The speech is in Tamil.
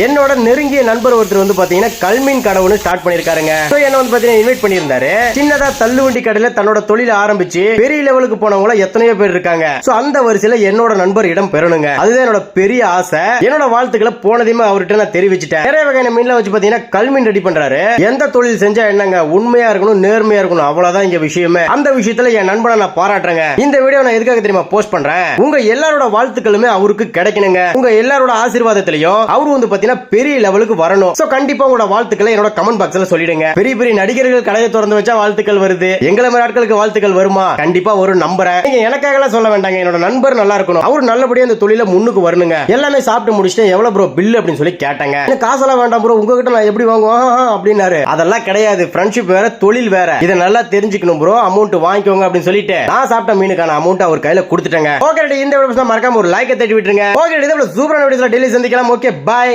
என்னோட நெருங்கிய நண்பர் ஒருத்தர் வந்து பாத்தீங்கன்னா கல்மீன் கடவுன்னு ஸ்டார்ட் பண்ணிருக்காருங்க. என்ன வந்து பாத்தீங்கன்னா இன்வைட் பண்ணியிருந்தாரு. சின்னதா தள்ளுவண்டி கடையில தன்னோட தொழில ஆரம்பிச்சு பெரிய லெவலுக்கு போனவங்க எத்தனையோ பேர் இருக்காங்க. சோ அந்த வரிசையில என்னோட நண்பர் இடம் பெறணுங்க. அதுதான் என்னோட பெரிய ஆசை. என்னோட வாழ்த்துக்களை போனதையுமே அவர்கிட்ட நான் தெரிவிச்சிட்டேன். நிறைய வகையான மீன்ல வச்சு பாத்தீங்கன்னா கல்மீன் ரெடி பண்றாரு. எந்த தொழில் செஞ்சா என்னங்க உண்மையா இருக்கணும் நேர்மையா இருக்கணும் அவ்வளவுதான் இங்க விஷயமே. அந்த விஷயத்துல என் நண்பனை நான் பாராட்டுறேங்க. இந்த வீடியோ நான் எதுக்காக தெரியுமா போஸ்ட் பண்றேன்? உங்க எல்லாரோட வாழ்த்துக்களுமே அவருக்கு கிடைக்கணுங்க. உங்க எல்லாரோட ஆசீர்வாதத்திலையும் அவரு வந்து பாத்தீங்கன்னா பெரிய லெவலுக்கு வரணும். சோ கண்டிப்பா உங்களோட வாழ்த்துக்களை என்னோட கமெண்ட் பாக்ஸ்ல சொல்லிடுங்க. பெரிய பெரிய நடிகர்கள் கடையை திறந்து வச்சா வாழ்த்துக்கள் வருது. எங்களை மாதிரி ஆட்களுக்கு வாழ்த்துக்கள் வருமா? கண்டிப்பா ஒரு நம்புறேன். நீங்க எனக்காக எல்லாம் சொல்ல வேண்டாங்க. என்னோட நண்பர் நல்லா இருக்கணும். அவர் நல்லபடியா அந்த தொழில முன்னுக்கு வரணுங்க. எல்லாமே சாப்பிட்டு முடிச்சுட்டு எவ்வளவு ப்ரோ பில் அப்படின்னு சொல்லி கேட்டாங்க. எனக்கு காசெல்லாம் வேண்டாம் ப்ரோ உங்ககிட்ட நான் எப்படி வாங்குவோம்? அப்படின்னாரு. அதெல்லாம் கிடையாது. ஃப்ரெண்ட்ஷிப் வேற தொழில் வேற. இதை நல்லா தெரிஞ்சுக்கணும் ப்ரோ அமௌண்ட் வாங்கிக்கோங்க அப்படின்னு சொல்லிட்டு நான் சாப்பிட்ட மீனுக்கான அமௌண்ட் அவர் கையில கொடுத்துட்டேங்க. ஓகே இந்த வீடியோ மறக்காம ஒரு லைக்கை தட்டி விட்டுருங்க. ஓகே இதே சூப்பரான வீடியோல டெய்லி சந்திக்கலாம். Okay bye